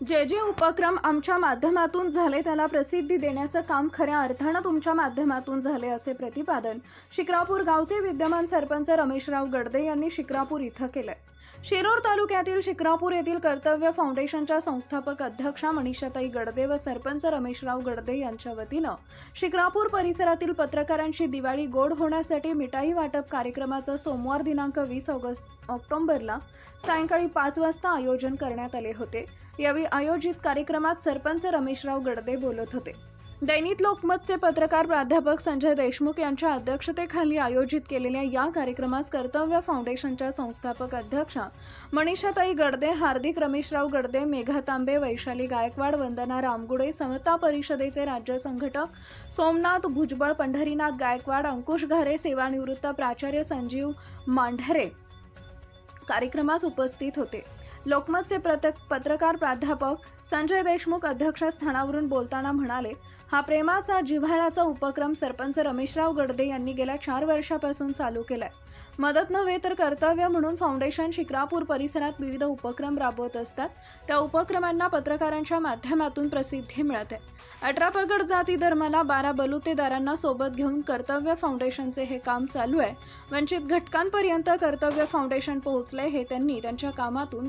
जे जे उपक्रम आमच्या माध्यमातून झाले. त्याला प्रसिद्धी देण्याचं काम खऱ्या अर्थानं तुमच्या माध्यमातून झाले असे प्रतिपादन शिक्रापूर गावचे विद्यमान सरपंच रमेशराव गडदे यांनी शिक्रापूर इथं केलंय. शिरोर तालुक्यातील शिक्रापूर येथील कर्तव्य फाउंडेशनच्या संस्थापक अध्यक्षा मनीषाताई गडदे व सरपंच रमेशराव गडदे यांच्या वतीनं शिक्रापूर परिसरातील पत्रकारांची दिवाळी गोड होण्यासाठी मिठाई वाटप कार्यक्रमाचं सोमवार दिनांक वीस ऑगस्ट ऑक्टोबरला सायंकाळी पाच वाजता आयोजन करण्यात आले होते. यावेळी आयोजित कार्यक्रमात सरपंच रमेशराव गडदे बोलत होते. दैनिक लोकमतचे पत्रकार प्राध्यापक संजय देशमुख यांच्या अध्यक्षतेखाली आयोजित केलेल्या या कार्यक्रमास कर्तव्य फाउंडेशनच्या संस्थापक अध्यक्षा मनीषाताई गडदे हार्दिक रमेशराव गडदे मेघा तांबे वैशाली गायकवाड वंदना रामगुडे समता परिषदेचे राज्य संघटक सोमनाथ भुजबळ पंढरीनाथ गायकवाड अंकुश घारे सेवानिवृत्त प्राचार्य संजीव मांढरे कार्यक्रमास उपस्थित होते. लोकमतचे पत्रकार प्राध्यापक संजय देशमुख अध्यक्षस्थानावरून बोलताना म्हणाले हा प्रेमाचा जिव्हाळ्याचा उपक्रम सरपंच रमेशराव गडदे यांनी गेल्या चार वर्षापासून चालू केलाय. मदत नव्हे तर कर्तव्य म्हणून फाउंडेशन शिक्रापूर परिसरात विविध उपक्रम राबवत असतात. त्या उपक्रमांना पत्रकारांच्या माध्यमातून प्रसिद्धी मिळते. अठरा पगड जाती धर्माला बारा बलुतेदारांना सोबत घेऊन कर्तव्य फाउंडेशनचे हे काम चालू आहे. वंचित घटकांपर्यंत कर्तव्य फाउंडेशन पोहोचले हे त्यांनी त्यांच्या कामातून